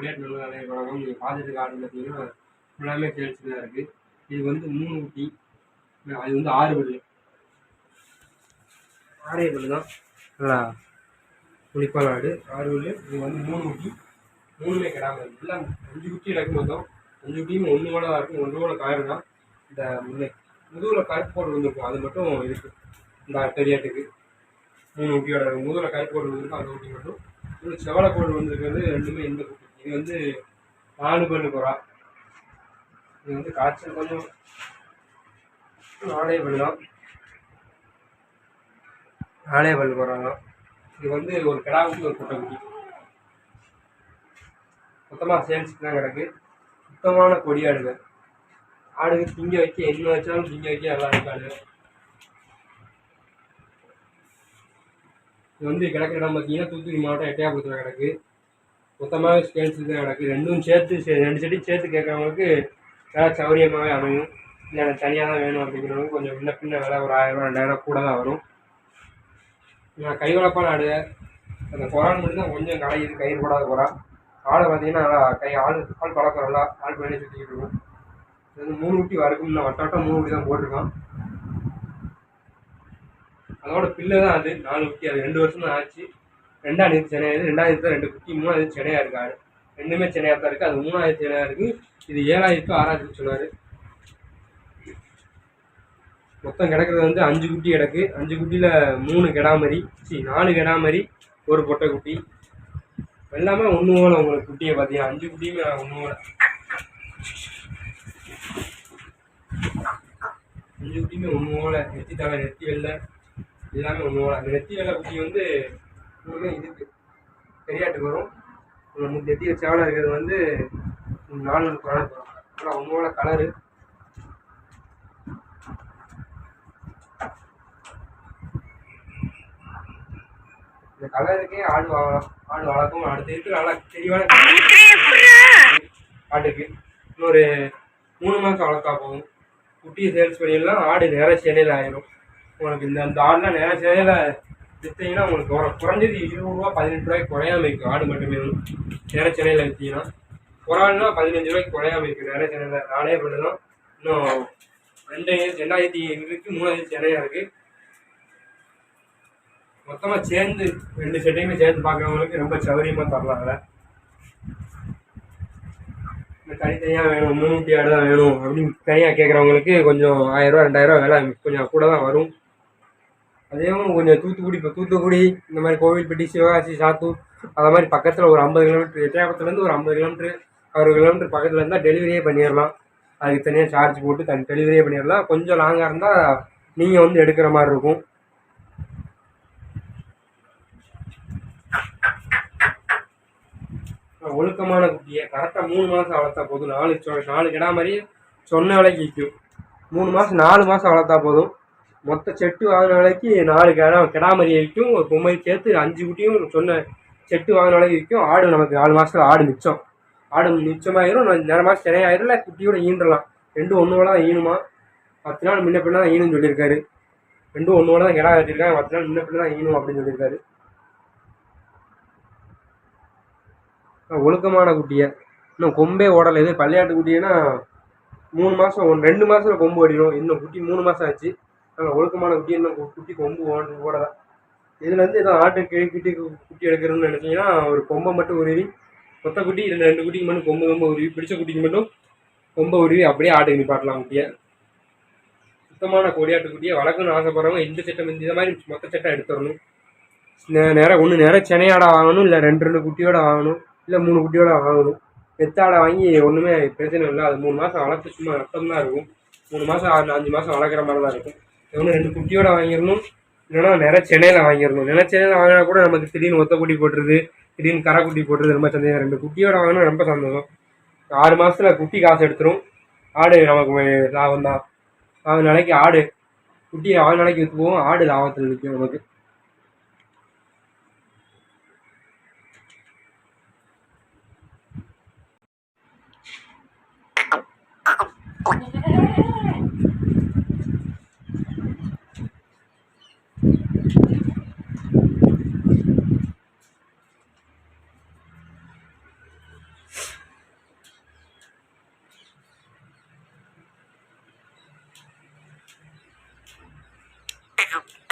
குடியாட்டு நல்ல வேலை நீங்கள் பார்த்துட்டு கார்டு பார்த்தீங்கன்னா ஃபுல்லாமே சேல்ஸ் தான் இருக்குது இது வந்து மூணு ஊட்டி அது வந்து ஆறு பல்லு. ஆறே பல்லு தான். நல்லா புளிப்பான ஆடு ஆறு பல்லு. இது வந்து மூணு ஊட்டி மூணுமே கிடாமல் இருக்குது எல்லாம் அஞ்சு குட்டி இறக்கும் மொத்தம். அஞ்சு குட்டியும் ஒன்று கூட தான் இருக்கும் ஒன்று கூட காயிறு தான். இந்த முன்னே முதுகில் கருப்பு போட்டு வந்திருக்கும். அது மட்டும் இருக்குது இந்த பெரியாட்டுக்கு மூணு ஊட்டியோட முதுகில் கருப்பு போட்டு வந்திருக்கும். அந்த ஊட்டி மட்டும். இன்னும் செவலை கோடு வந்திருக்கிறது ரெண்டுமே இந்த குட்டி இது வந்து நாலு பல்லு குறா இது வந்து காய்ச்சல் கொஞ்சம் நாளே பல்லு தான் நாலே பல்லு இது வந்து ஒரு கிடா ஒரு கூட்டம் மொத்தமாக சேல்ஸுக்கு தான் கிடக்கு. சுத்தமான கொடி ஆடுங்க. திங்க வைக்க என்ன வச்சாலும் திங்க வைக்க நல்லா இருக்காது இது வந்து கிடக்கிற இடம் பார்த்தீங்கன்னா தூத்துக்குடி மாவட்டம் எட்டையாபுரத்தில் கிடக்கு. மொத்தமாகவே ஸ்கேல்ஸுக்கு தான் கிடக்கு ரெண்டும் சேர்த்து சே- ரெண்டு செடி சேர்த்து கேட்குறவங்களுக்கு வேலை சௌரியமாகவே அமையும். இல்லை எனக்கு தனியாக தான் வேணும் அப்படிங்கிறவங்க கொஞ்சம் முன்ன பின்ன விலை ஒரு ஆயிரம் ரெண்டாயிரம் கூட தான் வரும். நான் கை நாடு அந்த குரான் மட்டும் தான் கொஞ்சம் கலையுது கயிறு போடாத குறா ஆடை பார்த்தீங்கன்னா நல்லா கை ஆள் ஆள் பழக்கம் நல்லா ஆள் பண்ணி சுற்றிக்கிட்டு இருக்கும். இது வந்து மூணு குட்டி வரைக்கும் நான் வட்ட வட்டம் மூணு குட்டி தான் போட்டிருக்கான். அதோட பிள்ளை தான் அது. நாலு குட்டி. அது ரெண்டு வருஷம் தான் ஆச்சு. ரெண்டாயிரத்தி சென்னையாது ரெண்டாயிரத்தி ரெண்டு குட்டி மூணாவது சென்னையாக இருக்காரு ரெண்டுமே சென்னையாக தான் இருக்குது அது மூணாயிரத்தி சென்னையாக இருக்குது இது ஏழாயிரத்து ஆறாயிரத்து சொன்னார். மொத்தம் கிடக்கிறது வந்து அஞ்சு குட்டி கிடக்கு. அஞ்சு குட்டியில் மூணு கிடாமரி சி நாலு கிடாமரி ஒரு பொட்டை குட்டி. எல்லாமே ஒன்று போல உங்களுக்கு குட்டியை பார்த்தீங்கன்னா அஞ்சு குட்டியுமே ஒன்று போல. அஞ்சு குட்டியுமே ஒன்று போல. நெத்தி தலை நெத்தி வெள்ளை எல்லாமே ஒன்று போல. அந்த நெத்தி வெள்ளை குட்டி வந்து இன்னுமே இதுக்கு பெரியாட்டுக்கு வரும். நம்ம எத்தி சேவலாக இருக்கிறது வந்து நாலு நாலு கலர் வரும் ஆனால் உங்களோட கலரு இந்த கலருக்கே ஆடு ஆடு வளர்க்கும். அடுத்து இருக்கு நல்லா தெளிவான ஆட்டுக்கு. இன்னொரு மூணு மாதம் வளர்த்தா போகும் குட்டியை சேல்ஸ் பண்ணிடலாம். ஆடு நேர சென்னையில் ஆயிரும். உங்களுக்கு இந்த அந்த ஆடுலாம் நேர சென்னையில் விற்றீங்கன்னா உங்களுக்கு வரும். குறைஞ்சது இருபது ரூபா பதினெட்டு ரூபாய்க்கு குறையாம இருக்கும் ஆடு மட்டுமே. நேர சென்னையில் விற்றீங்கன்னா ஒரு பதினஞ்சு ரூபாய்க்கு குறையாம இருக்கு. நேர சென்னையில். நானே பண்ணலாம் இன்னும் ரெண்டு ரெண்டாயிரத்தி இருக்கு மூணாயிரத்தி சென்னையாக இருக்குது மொத்தமாக சேர்ந்து ரெண்டு செட்டையுமே சேர்ந்து பார்க்குறவங்களுக்கு ரொம்ப சௌரியமாக தரலாம்ல இந்த தனித்தனியாக வேணும். மூணு குட்டி ஆடு தான் வேணும் அப்படின்னு தனியாக கேட்குறவங்களுக்கு கொஞ்சம் ஆயிரரூவா ரெண்டாயிரரூவா விலை கொஞ்சம் கூட தான் வரும். அதேவும் கொஞ்சம் தூத்துக்குடி இப்போ தூத்துக்குடி இந்த மாதிரி கோவில்பட்டி சிவகாசி சாத்தூர் அது மாதிரி பக்கத்தில் ஒரு ஐம்பது கிலோமீட்டர் எட்டயபுரத்துலேருந்து ஒரு ஐம்பது கிலோமீட்டர் அறுபது கிலோமீட்டர் பக்கத்தில் இருந்தால் டெலிவரியே பண்ணிடலாம் அதுக்கு தனியாக சார்ஜ் போட்டு தனி டெலிவரியே பண்ணிடலாம் கொஞ்சம் லாங்காக இருந்தால் நீங்கள் வந்து எடுக்கிற மாதிரி இருக்கும். ஒழுக்கமான குட்டியை. கரெக்டாக மூணு மாதம் வளர்த்தா போதும். நாலு சொ- நாலு கிடா மாதிரி சொன்ன விலைக்கு விற்கும் மூணு மாதம் நாலு மாதம் வளர்த்தா போதும். மொத்த செட்டு வாங்கின விலைக்கு நாலு கிடா கிடாமரி விற்கும் ஒரு பொம்மை சேர்த்து அஞ்சு குட்டியும் சொன்ன செட்டு வாங்கின விலைக்கு விற்கும். ஆடு நமக்கு நாலு மாதத்துல ஆடு மிச்சம். ஆடு மிச்சமாயிரும் நான் மாதம் சென்னை இல்லை குட்டியோட ஈன்றலாம். ரெண்டும் ஒன்று தான் ஈனுமா பத்து நாள் முன்ன பின்ன தான் ஈனும் சொல்லியிருக்காரு. ரெண்டும் ஒன்று தான் கிடா வச்சிருக்காங்க பத்து நாள் முன்ன பின்ன தான் ஈனும் அப்படின்னு சொல்லியிருக்காரு. ஒழுக்கமான குட்டியை. இன்னும் கொம்பே ஓடலை. இது பள்ளியாட்டு குட்டின்னா மூணு மாதம் ஒன்று ரெண்டு மாதத்தில் கொம்பு ஓடிடும் இன்னும் குட்டி மூணு மாதம் ஆச்சு. நாங்கள் ஒழுக்கமான குட்டி என்ன குட்டி கொம்பு ஓட ஓடலை. இதுலேருந்து ஏதோ ஆட்டு கிழி குட்டி குட்டி எடுக்கணும்னு நினச்சிங்கன்னா ஒரு கொம்பை மட்டும் உருவி மொத்த குட்டி ரெண்டு ரெண்டு குட்டிக்கு மட்டும் கொம்பு கொம்பு உருவி பிடிச்ச குட்டிக்கு மட்டும் கொம்பை உருவி அப்படியே ஆட்டை நிப்பாட்டலாம் குட்டியை. சுத்தமான கொடியாட்டு குட்டியை வளர்க்கணும்னு ஆசைப்படுறவங்க இந்த சட்டம் இந்த மாதிரி மொத்த சட்டம் எடுத்துடணும். நே- நேரம் ஒன்று நேரம் சென்னையாட வாங்கணும் இல்லை ரெண்டு ரெண்டு குட்டியோட வாங்கணும் இல்லை மூணு குட்டியோட வாங்கணும். பெத்தாடை வாங்கி ஒன்றுமே பிரச்சனை இல்லை. அது மூணு மாதம் வளர்த்து சும்மா ரத்தம் தான் இருக்கும். மூணு மாதம் ஆறு அஞ்சு மாதம் வளர்க்குற மாதிரி தான் இருக்கும். ஒன்று ரெண்டு குட்டியோட வாங்கிடணும்? இல்லைன்னா நிற சென்னையில் வாங்கிடணும். நிறைய சென்னையில் வாங்கினா கூட நமக்கு திடீர்னு ஒத்த குட்டி போட்டுருது திடீர்னு கரை குட்டி போட்டுருது ரொம்ப சந்தேகம். ரெண்டு குட்டியோட வாங்கினா ரொம்ப சந்தோஷம். ஆறு மாதத்தில் குட்டி காசு எடுத்துரும். ஆடு நமக்கு லாபம் தான். ஆறு நாளைக்கு ஆடு குட்டி ஆறு நாளைக்கு விற்று போவோம் ஆடு லாபத்தில் விற்கும் நமக்கு. Thank. Thank.